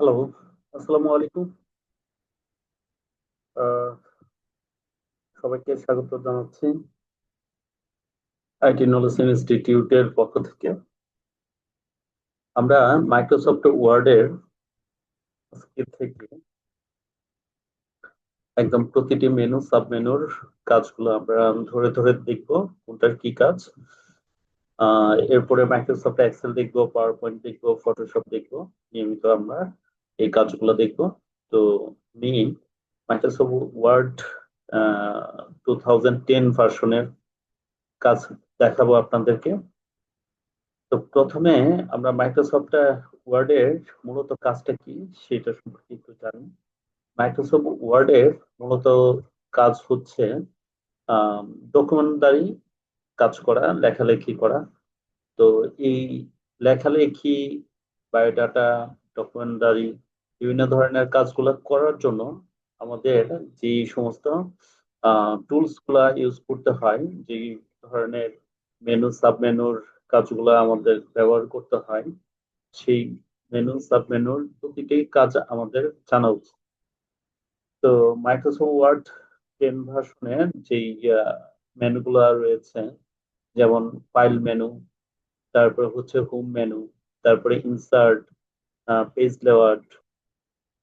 Hello আসসালামু আলাইকুম। সবাইকে স্বাগত জানাচ্ছি আইটি নলেজ ইনস্টিটিউটের পক্ষ থেকে। আমরা মাইক্রোসফট ওয়ার্ডের আজকে থেকে একদম প্রতিটি মেনু সাব মেনুর কাজগুলো আমরা ধরে ধরে দেখব, কোনটার কি কাজ। এরপরে মাইক্রোসফট এক্সেল দেখব পাওয়ার পয়েন্ট দেখব ফটোশপ দেখব, নিয়মিত আমরা এই কাজগুলো দেখব। তো আমি Microsoft Word two thousand ten ভার্সনের কাজ দেখাবো আপনাদেরকে। তো প্রথমে আমরা মাইক্রোসফট ওয়ার্ডের মূলত কাজটা কি সেটা সম্পর্কে একটু জানি। মাইক্রোসফট ওয়ার্ডের মূলত কাজ হচ্ছে ডকুমেন্টারি কাজ করা, লেখালেখি করা। তো এই লেখালেখি বায়োডাটা ডকুমেন্টারি বিভিন্ন ধরনের কাজগুলো করার জন্য আমাদের যে সমস্ত টুলসগুলা ইউজ করতে হয়, যে ধরনের মেনু সাব মেনুর কাজগুলো আমাদের ব্যবহার করতে হয়, সেই মেনু সাব মেনুর প্রতিটি কাজ আমাদের জানা উচিত। তো মাইক্রোসফট ওয়ার্ড টেন ভার্সনে যেই মেনুগুলো রয়েছে, যেমন ফাইল মেনু তারপরে হচ্ছে হোম মেনু তারপরে insert page layout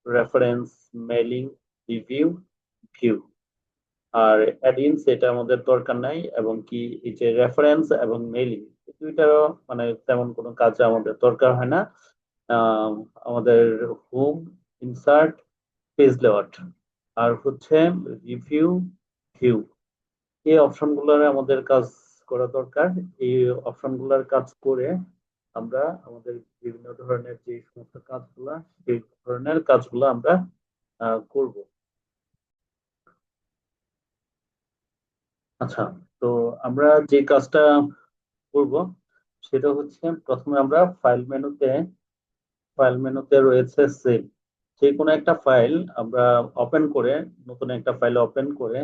reference mailing review view আর অ্যাডিনস এটা আমাদের দরকার নাই, এবং কি এই যে রেফারেন্স এবং মেইলিং দুইটারও মানে তেমন কোনো কাজ আমাদের দরকার হয় না। আমাদের হোম ইনসার্ট পেজ লেআউট আর হচ্ছে রিভিউ ভিউ এই অপশনগুলোর আমাদের কাজ করা দরকার। এই অপশনগুলোর কাজ করে আমরা আমাদের বিভিন্ন ধরনের যে সমস্ত কাজগুলা, সেই ধরনের কাজগুলো আমরা করব। আচ্ছা তো আমরা যে কাজটা করব, সেটা হচ্ছে প্রথমে আমরা ফাইল মেনুতে ফাইল মেনুতে রয়েছে সেভ। যে কোনো একটা ফাইল আমরা ওপেন করে, নতুন একটা ফাইল ওপেন করে,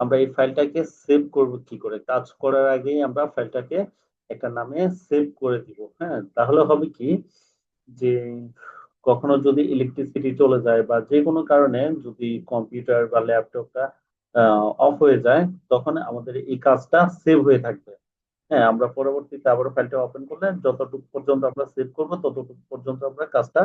আমরা এই ফাইলটাকে সেভ করব কি করে? কাজ করার আগেই আমরা ফাইলটাকে একটা নামে সেভ করে দিব হ্যাঁ? তাহলে হবে কি যে কখনো যদি ইলেকট্রিসিটি চলে যায় বা যে কোনো কারণে যদি কম্পিউটার বা ল্যাপটপটা অফ হয়ে যায়, তখন আমাদের এই কাজটা সেভ হয়ে থাকবে। হ্যাঁ আমরা পরবর্তীতে আবার ফাইলটা ওপেন করলে যতটুকু পর্যন্ত আমরা সেভ করব, ততটুকু পর্যন্ত আমরা কাজটা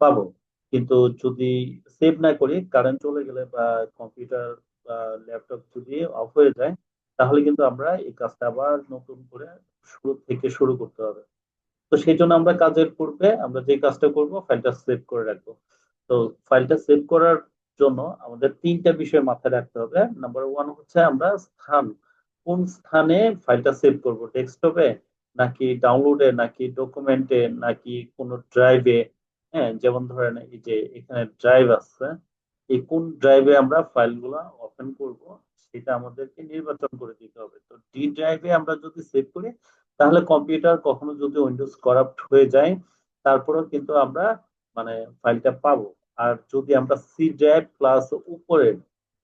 পাবো। কিন্তু যদি সেভ না করি কারেন্ট চলে গেলে বা কম্পিউটার বা ল্যাপটপ যদি অফ হয়ে যায়, তাহলে কিন্তু আমরা এই কাজটা আবার নতুন করে থেকে শুরু করতে হবে। তো সেই জন্য আমরা কাজের পূর্বে আমরা যে কাজটা করব, ফাইলটা সেভ করে রাখব। তো ফাইলটা সেভ করার জন্য আমাদের তিনটা বিষয় মাথায় রাখতে হবে। নাম্বার ওয়ান হচ্ছে আমরা স্থান, কোন স্থানে ফাইলটা সেভ করব, ডেস্কটপে নাকি ডাউনলোডে, নাকি ডকুমেন্টে, নাকি কোনো ড্রাইভে? হ্যাঁ যেমন ধরেন এই যে এখানে ড্রাইভ আছে, এই কোন ড্রাইভে আমরা ফাইলগুলো ওপেন করব? সেটা আমাদেরকে নির্বাচন করে দিতে হবে। তো ডি ড্রাইভে আমরা যদি সেভ করি, তাহলে কম্পিউটার কখনো যদি উইন্ডোজ করাপ্ট হয়ে যায়, তারপরেও কিন্তু আমরা মানে ফাইলটা পাবো। আর যদি আমরা সি ড্রাইভ প্লাস উপরে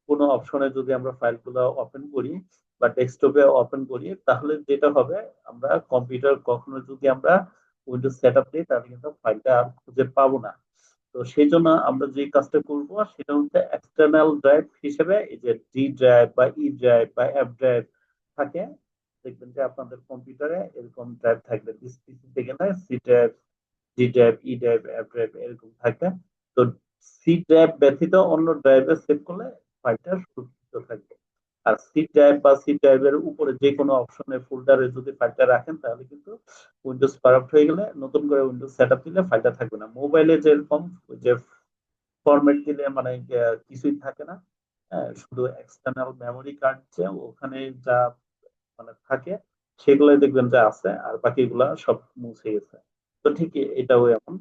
কোনো অপশনে যদি আমরা ফাইলগুলো ওপেন করি বা ডেস্কটপে ওপেন করি, তাহলে যেটা হবে, আমরা কম্পিউটার কখনো যদি আমরা উইন্ডোজ সেট আপ দিই, তাহলে কিন্তু ফাইলটা আর খুঁজে পাবো না। তো সেই জন্য আমরা যে কাজটা করব সেটা হচ্ছে এক্সটার্নাল ড্রাইভ হিসেবে এই যে ডি ড্রাইভ বা ই ড্রাইভ বা অ্যাপ ড্রাইভ থাকে, দেখবেন যে আপনাদের কম্পিউটারে এরকম ড্রাইভ থাকবে। পিসিতে গেলে C drive D drive E drive app drive এরকম থাকে তো সি ড্রাইভ ব্যতীত অন্য ড্রাইভে সেভ করলে ফাইলটা সুরক্ষিত থাকবে। আর সি ড্রাইভ বা সি ড্রাইভের উপরে যে কোনো অপশনে ফোল্ডারে যদি ফাইলটা রাখেন, তাহলে কিন্তু উইন্ডোজ করাপ্ট হয়ে গেলে নতুন করে উইন্ডোজ সেট আপ দিলে ফাইলটা থাকবে না। মোবাইলে যেরকম যে ফরম্যাট দিলে মানে কিছুই থাকে না হ্যাঁ শুধু এক্সটার্নাল মেমোরি কার্ড যে ওখানে যা মানে থাকে, সেগুলোই দেখবেন যে আছে, আর বাকিগুলা সব মুছে গেছে। তো ঠিক এটাও এমন।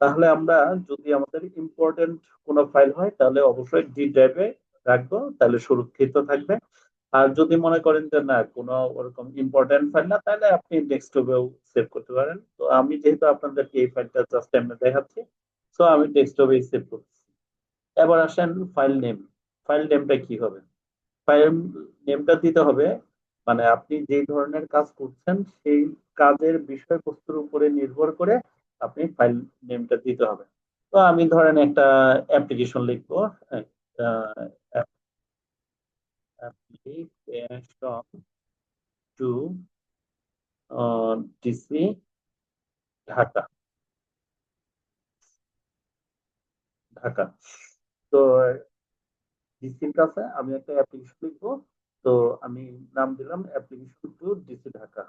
তাহলে আমরা যদি আমাদের ইম্পর্টেন্ট কোনো ফাইল হয়, তাহলে অবশ্যই ডি ড্রাইভে রাখব, তাহলে সুরক্ষিত থাকবে। আর যদি মনে করেন যে না, কোনো ওরকম ইম্পর্টেন্ট ফাইল না, তাহলে আপনি ডেস্কটপেও সেভ করতে পারেন। তো আমি যেহেতু আপনাদেরকে এই ফাইলটা জাস্ট এমনি দেখাচ্ছি সো আমি ডেস্কটপেই সেভ করছি এবার আসেন ফাইল নেম ফাইল নেমটা কি হবে? ফাইল নেমটা দিতে হবে মানে আপনি যে ধরনের কাজ করছেন, সেই কাজের বিষয়বস্তুর উপরে নির্ভর করে আপনি ফাইল নেমটা দিতে হবে। তো আমি ধরেন একটা অ্যাপ্লিকেশন লিখব application to DC Dhaka Dhaka তো ডিসির কাছে আমি একটা অ্যাপ্লিকেশন লিখব। তো, আমি নাম দিলাম অ্যাপ্লিকেশন টু ডিসি ঢাকা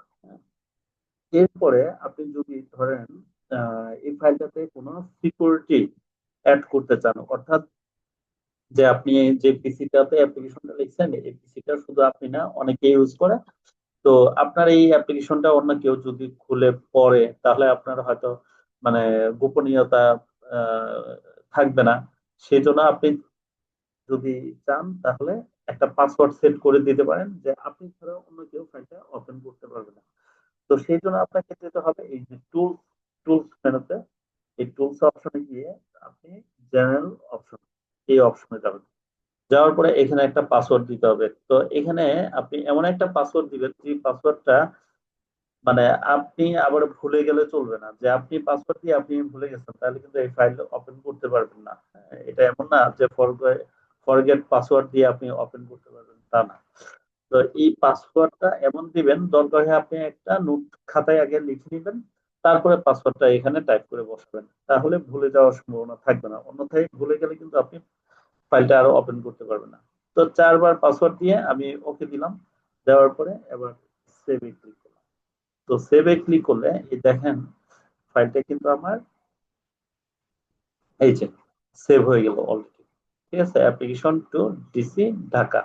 এরপরে আপনি যদি ধরেন এই ফাইলটাতে কোনো সিকিউরিটি অ্যাড করতে চান, অর্থাৎ যে আপনি যে পিসিটাতে অ্যাপ্লিকেশনটা লিখছেন, এই পিসিটা শুধু আপনি না, অনেকে ইউজ করে। তো আপনার এই অ্যাপ্লিকেশনটা অন্য কেউ যদি খুলে পড়ে, তাহলে আপনার হয়তো মানে গোপনীয়তা থাকবে না। সেই জন্য আপনি যদি চান, তাহলে একটা পাসওয়ার্ড সেট করে দিতে পারেন যে আপনি ছাড়া অন্য কেউ ফাইলটা ওপেন করতে পারবে না। তো সেই জন্য আপনাকে যেতে হবে এই যে টুলস টুলস মেনুতে এই টুলস অপশনে গিয়ে আপনি জেনারেল অপশন এই অপশনে যাবেন। যাওয়ার পরে এখানে একটা পাসওয়ার্ড দিতে হবে। তো এখানে আপনি এমন একটা পাসওয়ার্ড দিবেন, যে পাসওয়ার্ডটা মানে আপনি আবার ভুলে গেলে চলবে না। যে আপনি পাসওয়ার্ড দিয়ে আপনি ভুলে গেছেন, তাহলে কিন্তু এই ফাইল ওপেন করতে পারবেন না। এটা এমন না যে ফরগেট পাসওয়ার্ড দিয়ে আপনি ওপেন করতে পারবেন, তা না। তো এই পাসওয়ার্ডটা এমন দিবেন, দরকার হয় আপনি একটা নোট খাতায় আগে লিখে নেবেন, তারপরে পাসওয়ার্ডটা এখানে টাইপ করে বসাবেন। তাহলে ভুলে যাওয়ার সম্ভাবনা থাকবে না। অন্যথায় ভুলে গেলে কিন্তু আপনি ফাইলটা আরও ওপেন করতে পারবে না। তো চারবার পাসওয়ার্ড দিয়ে আমি ওকে দিলাম। দেওয়ার পরে এবার সেভে ক্লিক করলাম। তো সেভে ক্লিক করলে এই দেখেন ফাইলটা কিন্তু আমার এই যে সেভ হয়ে গেল অলরেডি ঠিক আছে? অ্যাপ্লিকেশন টু ডিসি ঢাকা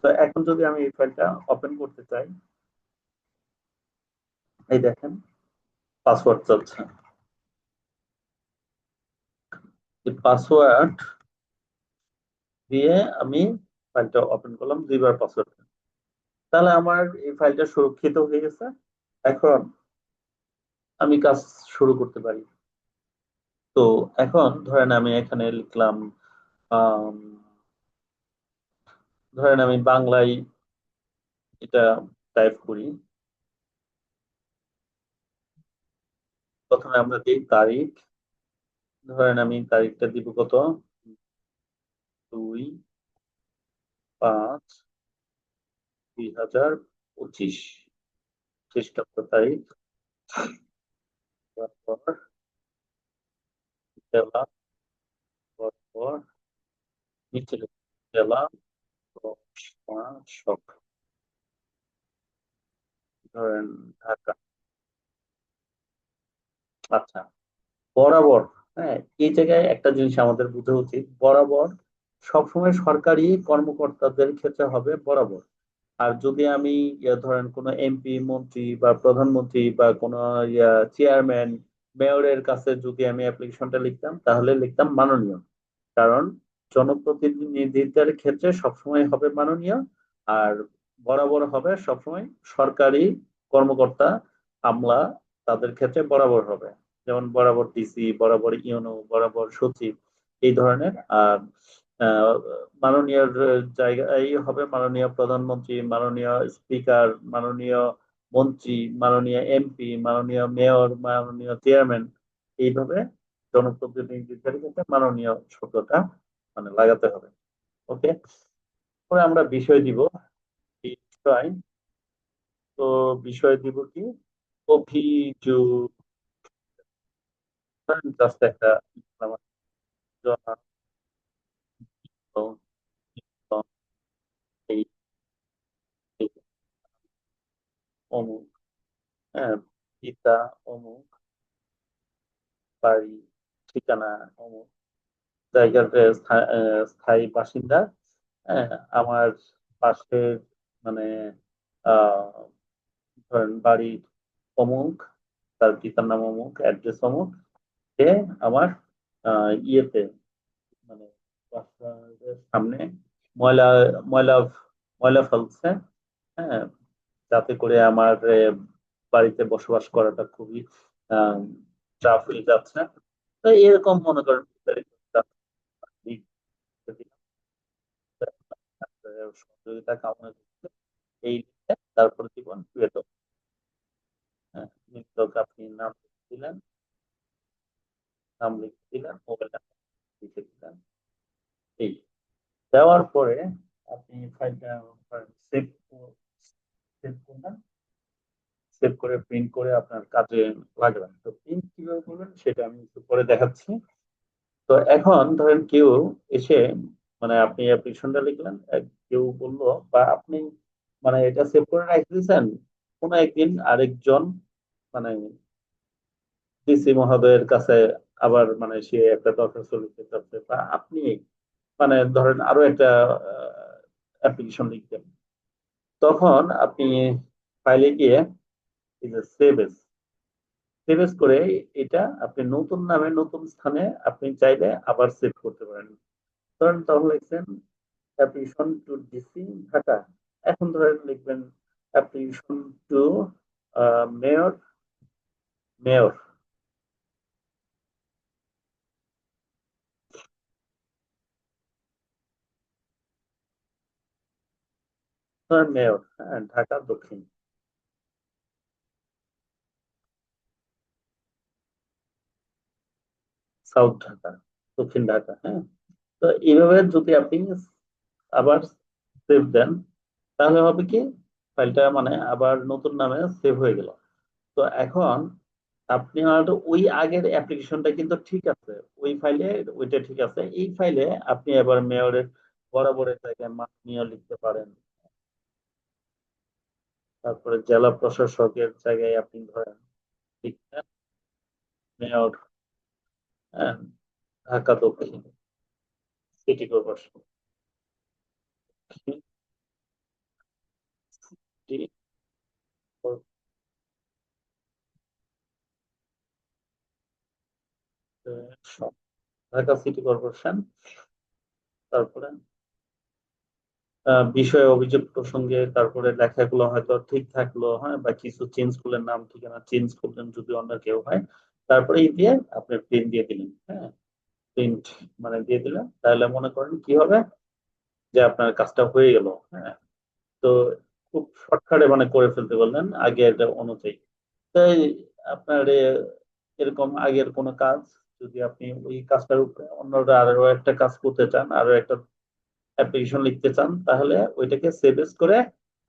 তো এখন যদি আমি এই ফাইলটা ওপেন করতে চাই, এই দেখেন পাসওয়ার্ড চলছে। পাসওয়ার্ড দিয়ে আমি ফাইলটা ওপেন করলাম, দুইবার পাসওয়ার্ড তাহলে আমার এই ফাইলটা সুরক্ষিত হয়ে গেছে। এখন আমি কাজ শুরু করতে পারি। তো এখন ধরেন আমি এখানে লিখলাম ধরেন আমি বাংলায় এটা টাইপ করি। প্রথমে আমরা দিই তারিখ। ধরেন আমি তারিখটা দিব কত? দুই, পাঁচ, দুই হাজার পঁচিশ। খ্রিস্টাব্দ তারিখ তারপর ধরেন ঢাকা। আচ্ছা বরাবর হ্যাঁ এই জায়গায় একটা জিনিস আমাদের বুঝা উচিত, বরাবর সবসময় সরকারি কর্মকর্তাদের ক্ষেত্রে হবে বরাবর। আর যদি আমি ধরেন কোনো এমপি মন্ত্রী বা প্রধানমন্ত্রী বা কোনো চেয়ারম্যান মেয়রের কাছে যদি আমি অ্যাপ্লিকেশনটা লিখতাম, তাহলে লিখতাম মাননীয়। কারণ জনপ্রতিনিধিদের ক্ষেত্রে সবসময় হবে মাননীয় আর বরাবর হবে সবসময় সরকারি কর্মকর্তা আমলা তাদের ক্ষেত্রে বরাবর হবে। যেমন বরাবর ডিসি বরাবর ইউনো, বরাবর সচিব, এই ধরনের। আর মাননীয় জায়গায় হবে মাননীয় প্রধানমন্ত্রী, মাননীয় স্পিকার, মাননীয় মন্ত্রী, মাননীয় এমপি, মাননীয় মেয়র, মাননীয় চেয়ারম্যান। এইভাবে জনপ্রতিনিধিদের ক্ষেত্রে মাননীয় শব্দটা মানে লাগাতে হবে। ওকে? পরে আমরা বিষয় দিব। বিষয়। তো বিষয় দিব কি? অভিযোগ। জাস্ট একটা অমুক হ্যাঁ পিতা অমুক বাড়ি, ঠিকানা অমুক জায়গার স্থায়ী বাসিন্দা হ্যাঁ আমার পাশের মানে ধরেন বাড়ির অমুক তার পিতার নাম অমুক অ্যাড্রেস অমুক সে আমার ইয়েতে মানে সামনে ময়লা ময়লা ময়লা ফেলছে হ্যাঁ যাতে করে আমার বাড়িতে বসবাস করাটা খুবই চাপ হয়ে যাচ্ছে। তো এরকম মনে করেন সহযোগিতা কামনা করছে। এই তারপর জীবন প্রিয়তম হ্যাঁ আপনি নাম দিলেন। নাম লিখে দিলেন, মোবাইল নাম্বার লিখে এই দেওয়ার পরে আপনি ফাইলটা সেভ সেভ করবেন। সেভ করে প্রিন্ট করে আপনার কাজে লাগাবেন তো প্রিন্ট কীভাবে করবেন সেটা আমি একটু পরে দেখাচ্ছি। তো এখন ধরেন কেউ এসে মানে আপনি অ্যাপ্লিকেশনটা লিখলেন কেউ বলল বা আপনি মানে এটা সেভ করে রেখে দিয়েছেন, কোনো একদিন আরেকজন মানে ডিসি মহোদয়ের কাছে আবার মানে সে একটা দরখাস্ত লিখতে চাচ্ছে বা আপনি মানে ধরেন আরও একটা অ্যাপ্লিকেশন লিখবেন। তখন আপনি ফাইলে গিয়ে এই যে সেভ এস করে এটা আপনি নতুন নামে নতুন স্থানে আপনি চাইলে আবার সেভ করতে পারেন। ধরেন তখন লিখছেন অ্যাপ্লিকেশন টু ডিসি ঢাকা এখন ধরেন লিখবেন অ্যাপ্লিকেশন টু মেয়র মেয়র ধরেন মেয়র হ্যাঁ ঢাকা দক্ষিণ। সাউথ ঢাকা, দক্ষিণ ঢাকা হ্যাঁ। তো এইভাবে যদি আপনি আবার সেভ দেন, তাহলে হবে কি ফাইলটা মানে আবার নতুন নামে সেভ হয়ে গেল। তো এখন আপনি ওই আগের অ্যাপ্লিকেশনটা কিন্তু ঠিক আছে, ওই ফাইলে ওইটা ঠিক আছে। এই ফাইলে আপনি এবার মেয়রের বরাবরের জায়গায় মাননীয় লিখতে পারেন। তারপরে জেলা প্রশাসকের জায়গায় আপনি ধরেন মেয়র ঢাকা দক্ষিণ city corporation, Dhaka city corporation, তারপরে বিষয় অভিযোগ প্রসঙ্গে তারপরে লেখাগুলো হয়তো ঠিক থাকল হ্যাঁ বা কিছু চেঞ্জ করলেন, নাম ঠিকানা চেঞ্জ করলেন যদি অন্য কেউ হয়, তারপরে এই দিয়ে আপনি প্রিন্ট দিয়ে দিলেন হ্যাঁ প্রিন্ট মানে দিয়ে দিলেন, তাহলে মনে করেন কি হবে? যে আপনার কাজটা হয়ে গেল হ্যাঁ তো খুব শর্টকাটে মানে করে ফেলতে বললেন আগে এটা অনুযায়ী। তাই আপনার এরকম আগের কোনো কাজ যদি আপনি ওই কাজটার উপরে অন্যরা আরও একটা কাজ করতে চান, আরও একটা অ্যাপ্লিকেশন লিখতে চান, তাহলে ওইটাকে সেভ এস করে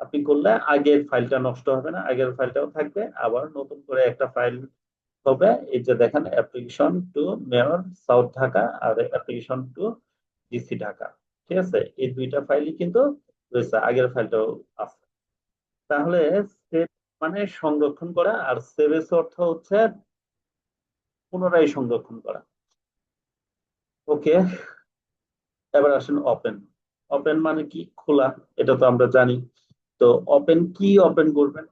আপনি করলে আগের ফাইলটা নষ্ট হবে না, আগের ফাইলটাও থাকবে, আবার নতুন করে একটা ফাইল হবে, এই যে দেখেন application to mayor south Dhaka, R application to DC Dhaka, ঠিক আছে? এই দুইটা ফাইলই কিন্তু রয়েছে, আগের ফাইলটাও আছে। তাহলে মানে সংরক্ষণ করা, আর সেভ এস অর্থ হচ্ছে পুনরায় সংরক্ষণ করা। ওকে, এবার আসেন ওপেন ওপেন মানে কি? খোলা, এটা তো আমরা জানি। তো ওপেন কি ওপেন করবেন?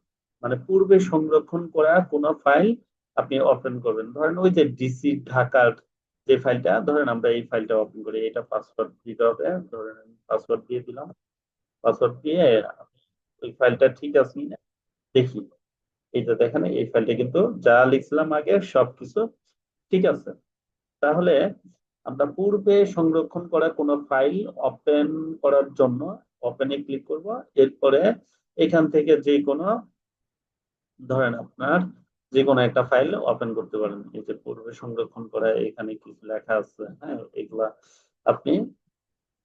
মানে পূর্বে সংরক্ষণ করা কোনো ফাইল আপনি ওপেন করবেন। ধরেন ওই যে ডিসি ঢাকার যে ফাইলটা ধরেন আমরা এই ফাইলটা ওপেন করি। এটা পাসওয়ার্ড দিতে হবে। ধরেন পাসওয়ার্ড দিয়ে দিলাম। পাসওয়ার্ড দিয়ে ওই ফাইলটা ঠিক আছে কিনা? দেখি। এই যে দেখেন, এই ফাইলটা কিন্তু যা লিখছিলাম আগে সবকিছু ঠিক আছে। তাহলে আমরা পূর্বে সংরক্ষণ করা কোনো ফাইল ওপেন করার জন্য ওপেনে ক্লিক করব। এরপরে এখান থেকে যে কোনো, ধরেন আপনার যে কোনো একটা ফাইল ওপেন করতে পারেন। এই যে পূর্বে সংরক্ষণ করা, এখানে কিছু লেখা আছে? হ্যাঁ এগুলা আপনি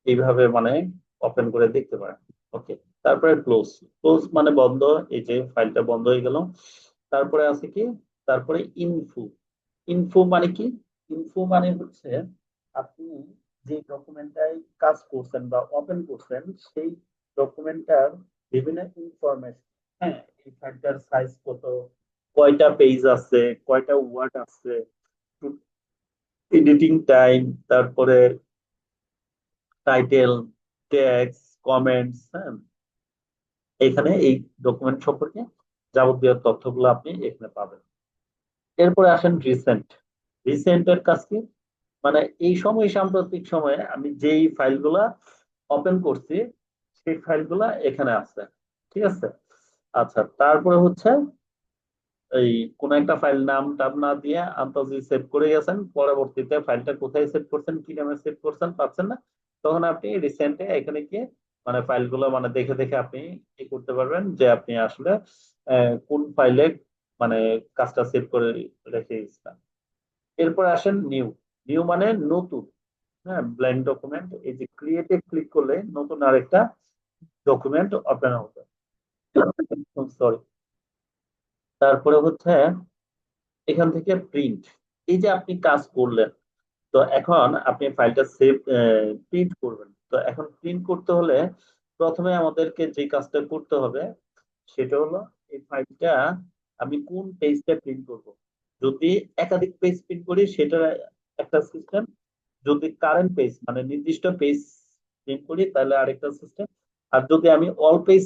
এইভাবে মানে ওপেন করে দেখতে পারেন। ওকে তারপরে ক্লোজ ক্লোজ মানে বন্ধ, এই যে ফাইলটা বন্ধ হয়ে গেল। তারপরে আছে কি? তারপরে ইনফো ইনফো মানে কি? ইনফো মানে হচ্ছে আপনি যে ডকুমেন্টটাই কাজ করছেন বা ওপেন করছেন, সেই ডকুমেন্টটার বিভিন্ন ইনফরমেশন হ্যাঁ এই ফাইলটার সাইজ কত, কয়টা পেজ আছে, কয়টা ওয়ার্ড আছে এডিটিং টাইম তারপরে টাইটেল ট্যাক্স কমেন্টস হ্যাঁ এখানে এই ডকুমেন্ট সম্পর্কে যাবতীয় তথ্যগুলো আপনি এখানে পাবেন। এরপরে আসেন রিসেন্ট রিসেন্টের কাজ কি? মানে এই সময়, সাম্প্রতিক সময়ে আমি যেই ফাইলগুলা ওপেন করছি, সেই ফাইলগুলা এখানে আছে, ঠিক আছে? আচ্ছা তারপরে হচ্ছে এই কোন একটা ফাইল নাম টাম না দিয়ে আন্তাজি সেভ করে গেছেন, পরবর্তীতে ফাইলটা কোথায় সেভ করছেন, কি নামে সেভ করছেন, পাচ্ছেন না, তখন আপনি রিসেন্টে এখানে গিয়ে মানে ফাইলগুলো মানে দেখে দেখে আপনি কি করতে পারবেন যে আপনি আসলে কোন ফাইলে মানে কাজটা সেভ করে রেখে গেছিলেন। এরপর আসেন নিউ নিউ মানে নতুন হ্যাঁ ব্ল্যাঙ্ক ডকুমেন্ট এই যে ক্রিয়েটে ক্লিক করলে নতুন আরেকটা ডকুমেন্ট ওপেন হবে। সরি তারপরে হচ্ছে এখান থেকে প্রিন্ট এই যে আপনি কাজ করলেন, তো এখন আপনি ফাইলটা সেভ প্রিন্ট করবেন। তো এখন প্রিন্ট করতে হলে প্রথমে আমাদেরকে যে কাজটা করতে হবে, সেটা হলো এই ফাইলটা আমি কোন পেজটা প্রিন্ট করব? যদি একাধিক পেজ প্রিন্ট করি, সেটার একটা সিস্টেম যদি কারেন্ট পেজ মানে নির্দিষ্ট পেজ প্রিন্ট করি, তাহলে আরেকটা সিস্টেম আর যদি আমি অল পেজ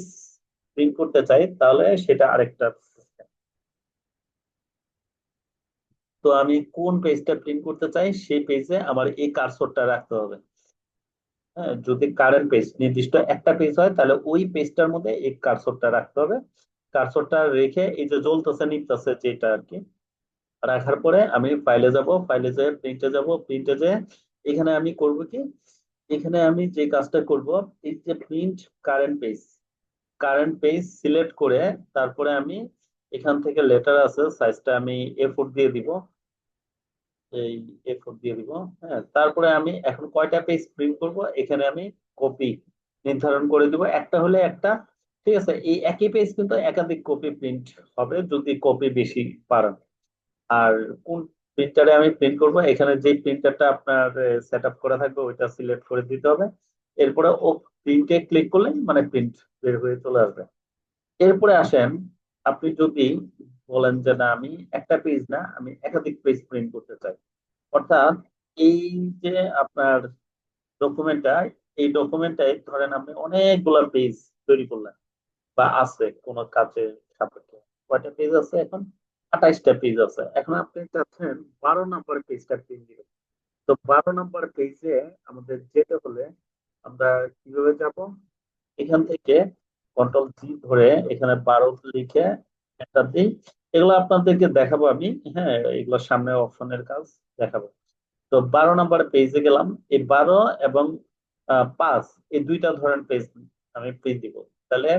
প্রিন্ট করতে চাই, তাহলে সেটা আরেকটা সিস্টেম তো আমি কোন পেজটা প্রিন্ট করতে চাই, সেই পেজে আমার এই কার্সরটা রাখতে হবে। হ্যাঁ যদি কারেন্ট পেজ নির্দিষ্ট একটা পেজ হয়, তাহলে ওই পেজটার মধ্যে এই কার্সরটা রাখতে হবে। কার্সরটা রেখে এই যে জ্বলতেছে নিতেছে যেটা আর কি রাখার পরে আমি ফাইলে যাব ফাইলে যেয়ে প্রিন্টে যাব প্রিন্টে যেয়ে এখানে আমি করব কি? এখানে আমি যে কাজটা করব, এই যে print current page current page select করে তারপরে আমি এখান থেকে লেটার আছে সাইজটা আমি এ দিয়ে দিব। এই এ দিয়ে দিব হ্যাঁ তারপরে আমি এখন কয়টা পেজ প্রিন্ট করব, এখানে আমি কপি নির্ধারণ করে দিব। একটা হলে একটা, ঠিক আছে, এই একই পেজ কিন্তু একাধিক কপি প্রিন্ট হবে, যদি কপি বেশি পারেন। আর কোন প্রিন্টারে আমি প্রিন্ট করব? এখানে যে প্রিন্টারটা আপনার সেট আপ করা থাকবে, ওইটা সিলেক্ট করে দিতে হবে। এরপরে ও প্রিন্টে ক্লিক করলে মানে প্রিন্ট বের হয়ে চলে আসবে। এরপরে আসেন, আপনি যদি বলেন যে, না, আমি একটা পেজ না, আমি একাধিক পেজ প্রিন্ট করতে চাই। অর্থাৎ এই যে আপনার ডকুমেন্টটা এই ডকুমেন্টটাই ধরেন আপনি অনেকগুলা পেজ তৈরি করলেন, বা আছে কোন কাজের সাপেক্ষে। কয়টা পেজ আছে এখন? আঠাইশটা পেজ আছে। এখন আপনি চাচ্ছেন বারো নম্বর পেজটা প্রিন্ট দিবেন। তো বারো নম্বর পেজে আমাদের যেতে হলে আমরা কীভাবে যাব? এখান থেকে কন্ট্রোল জি ধরে এখানে বারো লিখে একটা দিই। এগুলো আপনাদেরকে দেখাবো আমি। হ্যাঁ এগুলো সামনে অপশনের কাজ দেখাবো। তো বারো নম্বর পেজে গেলাম। এই বারো এবং পাঁচ, এই দুইটা ধরেন পেজ আমি প্রিন্ট দিব। তাহলে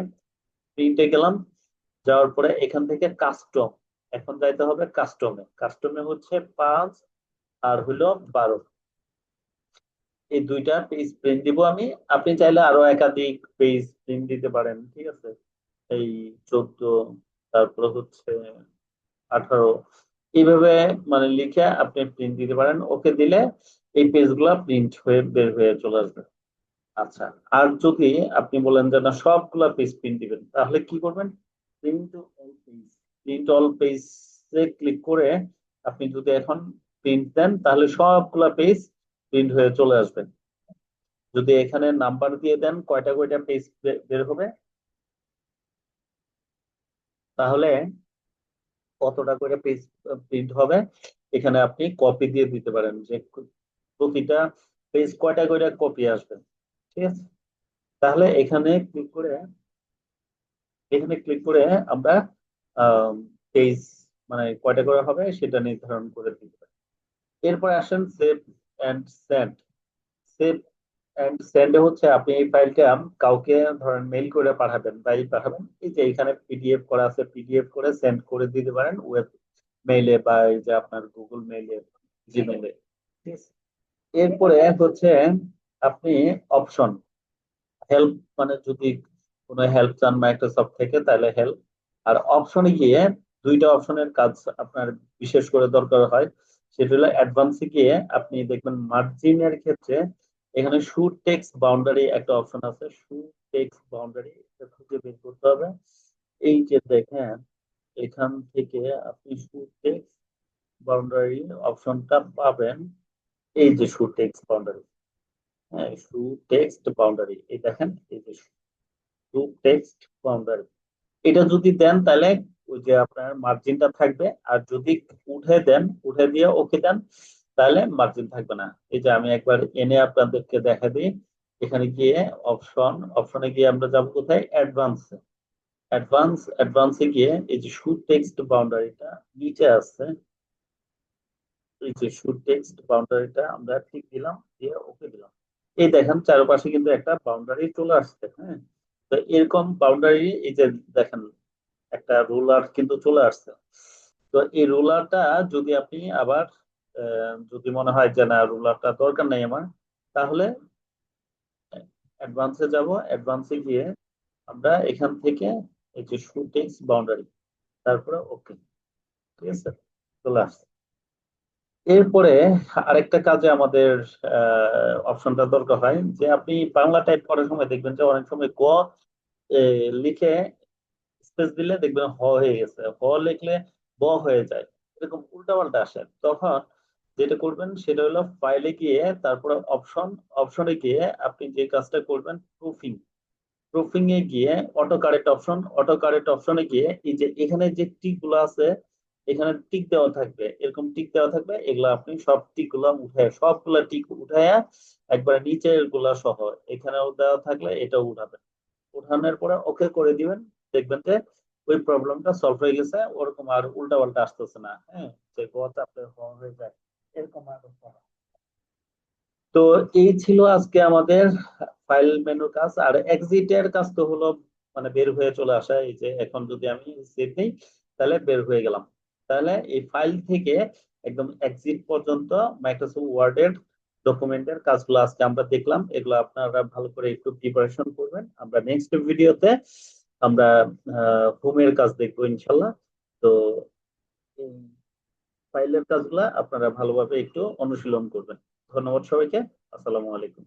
প্রিন্টে গেলাম। যাওয়ার পরে এখান থেকে কাস্টম এখন যাইতে হবে কাস্টমে কাস্টমে হচ্ছে পাঁচ আর হলো বারো। এই দুইটা পেজ প্রিন্ট দিব আমি। আপনি চাইলে আরও একাধিক পেজ প্রিন্ট দিতে পারেন, ঠিক আছে? এই চোদ্দ, তারপরে হচ্ছে আঠারো। এইভাবে মানে লিখে আপনি প্রিন্ট দিতে পারেন। ওকে দিলে এই পেজগুলা প্রিন্ট হয়ে বের হয়ে চলে আসবে। আচ্ছা আর যদি আপনি বলেন যে না, সবগুলা পেজ প্রিন্ট দিবেন, তাহলে কি করবেন? প্রিন্ট পেজ প্রিন্ট অল পেজে ক্লিক করে আপনি যদি এখন প্রিন্ট দেন, তাহলে সবগুলা পেজ প্রিন্ট হয়ে চলে আসবে। যদি এখানে নাম্বার দিয়ে দেন, কয়টা কয়টা পেজ বের হবে? তাহলে কতটা করে পেজ প্রিন্ট হবে? এখানে আপনি কপি দিয়ে দিতে পারেন। যে প্রতিটা পেজ কয়টা কয়টা কপি আসবে, ঠিক আছে? তাহলে এখানে ক্লিক করে, এখানে ক্লিক করে আমরা পেজ মানে কয়টা করে হবে সেটা নির্ধারণ করে দিতে পারি। এরপরে আসেন save and send save and সেন্ডে হচ্ছে আপনি এই ফাইলটা কাউকে ধরেন মেইল করে পাঠাবেন তাই পাঠাবেন, এই যে এখানে পিডিএফ করা আছে পিডিএফ করে সেন্ড করে দিতে পারেন ওয়েব মেইলে বা এই যে আপনার গুগল মেইলে জিমেইলে এরপরে হচ্ছে আপনি অপশন হেল্প মানে যদি কোনো হেল্প চান মাইক্রোসফট থেকে, তাহলে হেল্প আর অপশনে গিয়ে দুইটা অপশনের কাজ আপনার বিশেষ করে দরকার হয়। সেটা হলো অ্যাডভান্সে গিয়ে আপনি দেখবেন মার্জিনের ক্ষেত্রে এখানে শু টেক্স বাউন্ডারি একটা অপশন আছে। শু টেক্স বাউন্ডারি এটা খুঁজে বের করতে হবে। এই যে দেখেন, এখান থেকে আপনি শু টেক্স বাউন্ডারি অপশনটা পাবেন। এই যে শু টেক্স বাউন্ডারি হ্যাঁ শু টেক্সট বাউন্ডারি এই দেখেন, এই যে শু টেক্সট বাউন্ডারি এটা যদি দেন তাহলে ওই যে আপনার মার্জিনটা থাকবে, আর যদি উঠে দেন, উঠে দিয়ে ওকে দেন, তাহলে মার্জিন থাকবে না। এই যে আমি একবার এনে আপনাদেরকে দেখা দিই, এখানে গিয়ে অপশন অপশনে গিয়ে আমরা যাব কোথায়? অ্যাডভান্স অ্যাডভান্স অ্যাডভান্সে গিয়ে এই যে শু টেক্সট বাউন্ডারিটা নিচে আছে। এই যে শু টেক্সট বাউন্ডারিটা আমরা ঠিক দিলাম, দিয়ে ওকে দিলাম। এই দেখেন, চারপাশে কিন্তু একটা বাউন্ডারি চলে আসছে হ্যাঁ? তো এরকম বাউন্ডারি এই যে দেখেন, একটা রুলার কিন্তু চলে আসছে। তো এই রুলারটা যদি আপনি আবার যদি মনে হয় যে না রুলারটা দরকার নেই আমার, তাহলে অ্যাডভান্সে যাব। অ্যাডভান্সে গিয়ে আমরা এখান থেকে এই যে শু টেক্স বাউন্ডারি তারপরে ওকে ঠিক আছে? চলে আসছে। এরপরে আরেকটা কাজে আমাদের অপশনটা দরকার হয় যে আপনি বাংলা টাইপ করার সময় দেখবেন যে অনেক সময় এ, লিখে স্পেস দিলে দেখবেন হ হয়ে গেছে। হ লিখলে ব হয়ে যায়। এরকম উল্টাপাল্টা আসে। তখন যেটা করবেন সেটা হলো ফাইলে গিয়ে তারপরে অপশন অপশনে গিয়ে আপনি যে কাজটা করবেন প্রুফিং প্রুফিং এ গিয়ে auto correct option auto correct অপশনে গিয়ে এই যে এখানে যে টিকগুলো আছে এখানে টিক দেওয়া থাকবে। এরকম টিক দেওয়া থাকবে, এগুলো আপনি সব টিকগুলা উঠায়, সবগুলা টিক উঠায়া একবার নিচেরগুলা সহ এখানেও দেওয়া থাকলে এটাও উঠাবেন। উঠানোর পরে ওকে করে দিবেন। দেখবেন যে ওই প্রবলেমটা সলভ হয়ে গেছে, ওরকম আর উল্টা পাল্টা আসতেছে না। হ্যাঁ যে গ চাপলে হ হয়ে যায়। এরকম আর তো এই ছিল আজকে আমাদের ফাইল মেনুর কাজ। আর এক্সিটের কাজ তো হলো মানে বের হয়ে চলে আসা, এই যে এখন যদি আমি সেভ দিই তাহলে বের হয়ে গেলাম। তাহলে এই ফাইল থেকে একদম এক্সিট পর্যন্ত মাইক্রোসফট ওয়ার্ডের ডকুমেন্টের কাজগুলো আজকে আমরা দেখলাম। এগুলো আপনারা ভালো করে একটু প্রিপারেশন করবেন। আমরা নেক্সট ভিডিওতে আমরা হোমের কাজ দেখব ইনশাল্লাহ তো ফাইলের কাজগুলা আপনারা ভালোভাবে একটু অনুশীলন করবেন। ধন্যবাদ সবাইকে। আসসালামু আলাইকুম।